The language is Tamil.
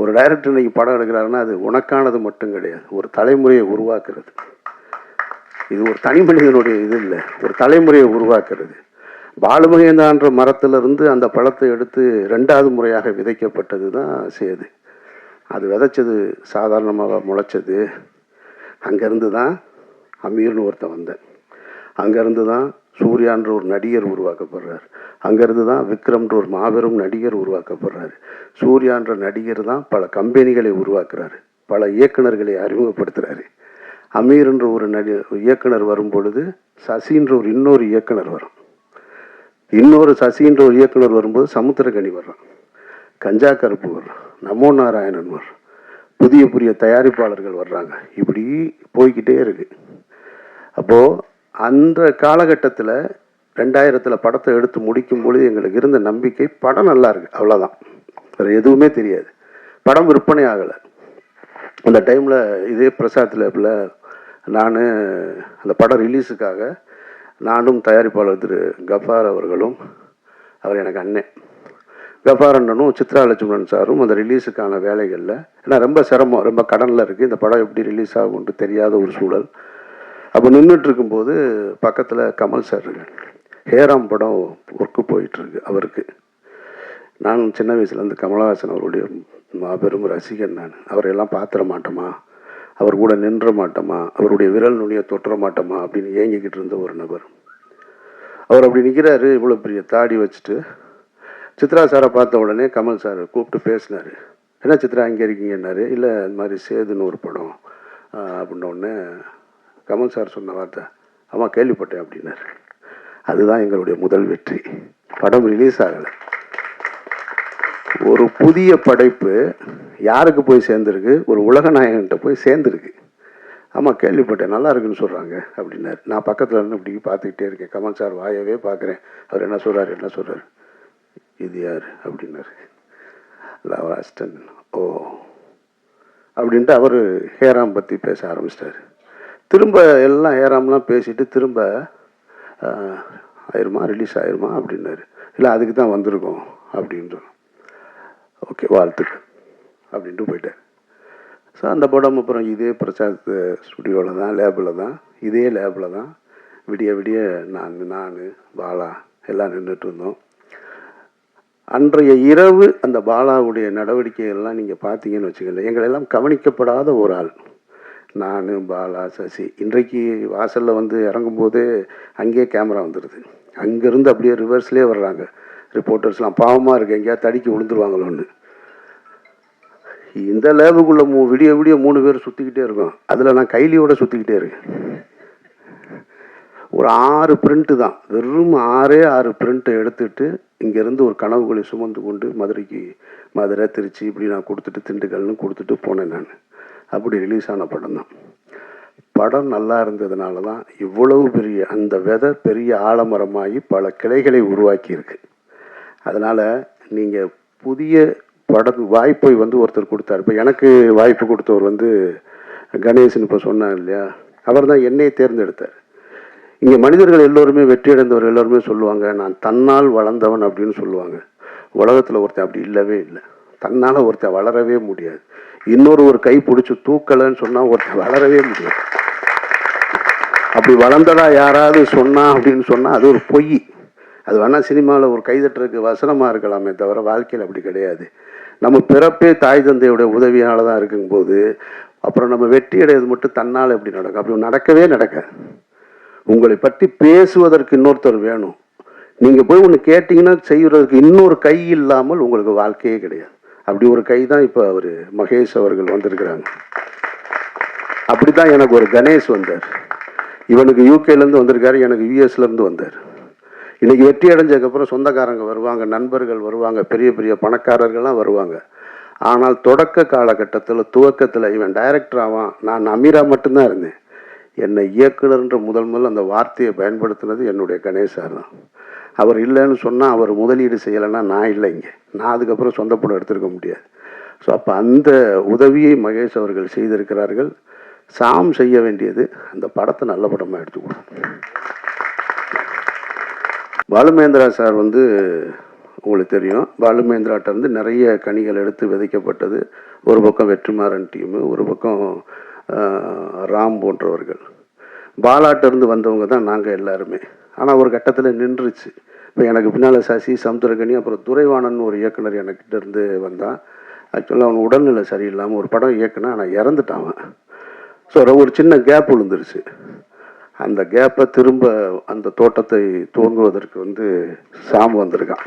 ஒரு டைரக்டர் இன்றைக்கி படம் எடுக்கிறாருன்னா அது உனக்கானது மட்டும் கிடையாது. ஒரு தலைமுறையை உருவாக்குறது. இது ஒரு தனி மனிதனுடைய இது இல்லை. ஒரு தலைமுறையை உருவாக்குறது. பாலுமகேந்தான்ற மரத்திலிருந்து அந்த பழத்தை எடுத்து ரெண்டாவது முறையாக விதைக்கப்பட்டது தான் சேது. அது விதைச்சது சாதாரணமாக முளைச்சது. அங்கேருந்து தான் அமீர்னு ஒருத்தன் வந்தேன். அங்கேருந்து தான் சூர்யான்ற ஒரு நடிகர் உருவாக்கப்படுறார். அங்கேருந்து தான் விக்ரம்ன்ற ஒரு மாபெரும் நடிகர் உருவாக்கப்படுறாரு. சூர்யான்ற நடிகர் தான் பல கம்பெனிகளை உருவாக்குறாரு. பல இயக்குனர்களை அறிமுகப்படுத்துகிறாரு அமீர்ன்ற ஒரு நடி இயக்குனர் வரும் பொழுது சசின்ற ஒரு இன்னொரு இயக்குனர் வரும். இன்னொரு சசின்ற ஒரு இயக்குனர் வரும்போது சமுத்திரகனி வர்றான். கஞ்சா கருப்பு வர்றான் நமோ நாராயணன் வர்றான். புதிய புதிய தயாரிப்பாளர்கள் வர்றாங்க. இப்படி போய்கிட்டே இருக்குது அப்போது அந்த காலகட்டத்தில் ரெண்டாயிரத்தில் படத்தை எடுத்து முடிக்கும் பொழுது எங்களுக்கு இருந்த நம்பிக்கை படம் நல்லா இருக்கு அவ்வளோதான் வேறு எதுவுமே தெரியாது. படம் விற்பனை ஆகலை. அந்த டைமில் இதே பிரசாத் லேபில் நான் அந்த படம் ரிலீஸுக்காக நானும் தயாரிப்பாளர் திரு கஃபார் அவர்களும் அவர் எனக்கு அண்ணன் கஃபார் அண்ணனும் சித்ரா லட்சுமணன் சாரும் அந்த ரிலீஸுக்கான வேலைகளில் ஏன்னா ரொம்ப சிரமம் ரொம்ப கடனில் இருக்குது இந்த படம் எப்படி ரிலீஸ் ஆகும்னு தெரியாத ஒரு சூழல். அப்போ நின்றுட்டு இருக்கும்போது பக்கத்தில் கமல் சார் ஹேராம் படம் ஒர்க்கு போயிட்டுருக்கு அவருக்கு. நான் சின்ன வயசுலேருந்து கமலஹாசன் அவருடைய மாபெரும் ரசிகன் நான். அவரையெல்லாம் பார்த்துட மாட்டோமா? அவர் கூட நின்ற மாட்டோமா? அவருடைய விரல் நுனியை தொட்டுற மாட்டோமா? அப்படின்னு ஏங்கிக்கிட்டு இருந்த ஒரு நபர். அவர் அப்படி நிற்கிறாரு இவ்வளோ பெரிய தாடி வச்சுட்டு. சித்ரா சாரை பார்த்த உடனே கமல் சார் கூப்பிட்டு பேசினார். என்ன சித்ரா இங்கே இருக்கீங்கன்னாரு? இல்லை இந்த மாதிரி சேதுன்னு ஒரு படம். அப்படின்ன உடனே கமல் சார் சொன்ன வார்த்தை. ஆமாம் கேள்விப்பட்டேன் அப்படின்னாரு. அதுதான் எங்களுடைய முதல் வெற்றி. படம் ரிலீஸ் ஆகலை. ஒரு புதிய படைப்பு யாருக்கு போய் சேர்ந்துருக்கு? ஒரு உலக நாயகன்கிட்ட போய் சேர்ந்துருக்கு. ஆமாம் கேள்விப்பட்டேன். நல்லா இருக்குன்னு சொல்கிறாங்க அப்படின்னாரு. நான் பக்கத்தில் இருந்து இப்படி பார்த்துக்கிட்டே இருக்கேன். கமல் சார் வாயவே பார்க்குறேன். அவர் என்ன சொல்கிறார் என்ன சொல்கிறாரு இது யார் அப்படின்னாரு. லவ் அஸ்டன். ஓ. அப்படின்ட்டு அவர் ஹேராம் பற்றி பேச ஆரம்பிச்சிட்டாரு. திரும்ப எல்லாம் ஏறாமலாம் பேசிட்டு திரும்ப ஆயிருமா? ரிலீஸ் ஆயிருமா? அப்படின்னாரு. இல்லை அதுக்கு தான் வந்திருக்கோம் அப்படின்றோம் ஓகே வாழ்த்துக்கள் அப்படின்ட்டு போயிட்டார். ஸோ அந்த படம் அப்புறம் இதே பிரசாத் ஸ்டுடியோவில் தான் லேபில் தான் இதே லேபில் தான் விடிய விடிய நான் நான் பாலா எல்லாம் நின்றுட்டு இருந்தோம். அன்றைய இரவு அந்த பாலாவுடைய நடவடிக்கைகள்லாம் நீங்கள் பார்த்தீங்கன்னு வச்சுக்கோங்களேன் எங்களெல்லாம் கவனிக்கப்படாத ஒரு ஆள். நான் பாலா சசி. இன்றைக்கு வாசலில் வந்து இறங்கும்போதே அங்கேயே கேமரா வந்துடுது அங்கேருந்து அப்படியே ரிவர்ஸ்லேயே வர்றாங்க. ரிப்போர்ட்டர்ஸ்லாம் பாவமாக இருக்கு. எங்கேயா தடிக்கி விழுந்துருவாங்களோன்னு. இந்த லேபுக்குள்ளே மூ விடிய விடிய மூணு பேர் சுற்றிக்கிட்டே இருக்கோம். அதில் நான் கைலியோடு சுற்றிக்கிட்டே இருக்கேன். ஒரு ஆறு பிரிண்ட்டு தான். வெறும் ஆறே ஆறு பிரிண்ட்டை எடுத்துட்டு இங்கேருந்து ஒரு கனவுகளை சுமந்து கொண்டு மதுரைக்கு மதுரை திருச்சி இப்படி நான் கொடுத்துட்டு திண்டுக்கல்னு கொடுத்துட்டு போனேன் நான். அப்படி ரிலீஸ் ஆன படம் தான். படம் நல்லா இருந்ததுனால தான் இவ்வளவு பெரிய அந்த விதை பெரிய ஆலமரமாகி பல கிளைகளை உருவாக்கியிருக்கு. அதனால் நீங்கள் புதிய படம் வாய்ப்பை வந்து ஒருத்தர் கொடுத்தாரு. இப்போ எனக்கு வாய்ப்பு கொடுத்தவர் வந்து கணேசன் இப்போ சொன்னார் இல்லையா? அவர் தான் என்னையை தேர்ந்தெடுத்தார். இங்கே மனிதர்கள் எல்லோருமே வெற்றியடைந்தவர் எல்லோருமே சொல்லுவாங்க நான் தன்னால் வளர்ந்தவன் அப்படின்னு சொல்லுவாங்க. உலகத்தில் ஒருத்தன் அப்படி இல்லவே இல்லை. தன்னால் ஒருத்தன் வளரவே முடியாது. இன்னொரு ஒரு கை பிடிச்சி தூக்கலைன்னு சொன்னால் ஒருத்தர் வளரவே முடியாது. அப்படி வளர்ந்ததா யாராவது சொன்னா அப்படின்னு சொன்னால் அது ஒரு பொய். அது வேணால் சினிமாவில் ஒரு கைதட்டுறதுக்கு வசனமாக இருக்கலாமே தவிர வாழ்க்கையில் அப்படி கிடையாது. நம்ம பிறப்பே தாய் தந்தையோட உதவியால் தான் இருக்கும்போது அப்புறம் நம்ம வெற்றி அடையிறது மட்டும் தன்னால் எப்படி நடக்கும்? அப்படி நடக்கவே நடக்க. உங்களை பற்றி பேசுவதற்கு இன்னொருத்தர் வேணும். நீங்கள் போய் ஒன்று கேட்டிங்கன்னா செய்கிறதுக்கு இன்னொரு கை இல்லாமல் உங்களுக்கு வாழ்க்கையே கிடையாது. அப்படி ஒரு கை தான் இப்போ அவர் மகேஷ் அவர்கள் வந்திருக்கிறாங்க. அப்படி தான் எனக்கு ஒரு கணேஷ் வந்தார். இவனுக்கு யூகேலேருந்து வந்திருக்காரு எனக்கு யூஎஸ்லேருந்து வந்தார். இன்னைக்கு வெற்றி அடைஞ்சதுக்கப்புறம் சொந்தக்காரங்க வருவாங்க நண்பர்கள் வருவாங்க பெரிய பெரிய பணக்காரர்கள்லாம் வருவாங்க. ஆனால் தொடக்க காலகட்டத்தில் துவக்கத்தில் இவன் டைரக்டர் ஆவான். நான் அமீரா மட்டும்தான் இருந்தேன். என்னை இயக்குனர்ன்ற முதல் முதல் அந்த வார்த்தையை பயன்படுத்தினது என்னுடைய கணேசார் தான். அவர் இல்லைன்னு சொன்னால் அவர் முதலீடு செய்யலைன்னா நான் இல்லை இங்கே. நான் அதுக்கப்புறம் சொந்த படம் எடுத்திருக்க முடியாது. ஸோ அப்போ அந்த உதவியை மகேஷ் அவர்கள் செய்திருக்கிறார்கள். சாம் செய்ய வேண்டியது அந்த படத்தை நல்ல படமாக எடுத்துக்கணும் பாலுமேந்திரா சார் வந்து உங்களுக்கு தெரியும். பாலுமேந்திராட்டிருந்து நிறைய கனிகள் எடுத்து விதைக்கப்பட்டது. ஒரு பக்கம் வெற்றிமாறன் டீமு ஒரு பக்கம் ராம் போன்றவர்கள். பாலாட்டிருந்து வந்தவங்க தான் நாங்கள் எல்லாருமே. ஆனால் ஒரு கட்டத்தில் நின்றுச்சு. இப்போ எனக்கு பின்னால் சசி சமுத்திரகனி அப்புறம் துரைவாணன் ஒரு இயக்குனர் என்கிட்ட இருந்து வந்தான் ஆக்சுவலாக அவன் உடல்நிலை சரியில்லாமல் ஒரு படம் இயக்குனா ஆனால் இறந்துட்டான் ஸோ ஒரு சின்ன கேப் விழுந்துருச்சு. அந்த கேப்பை திரும்ப அந்த தோட்டத்தை துவங்குவதற்கு வந்து சாம் வந்திருக்கான்.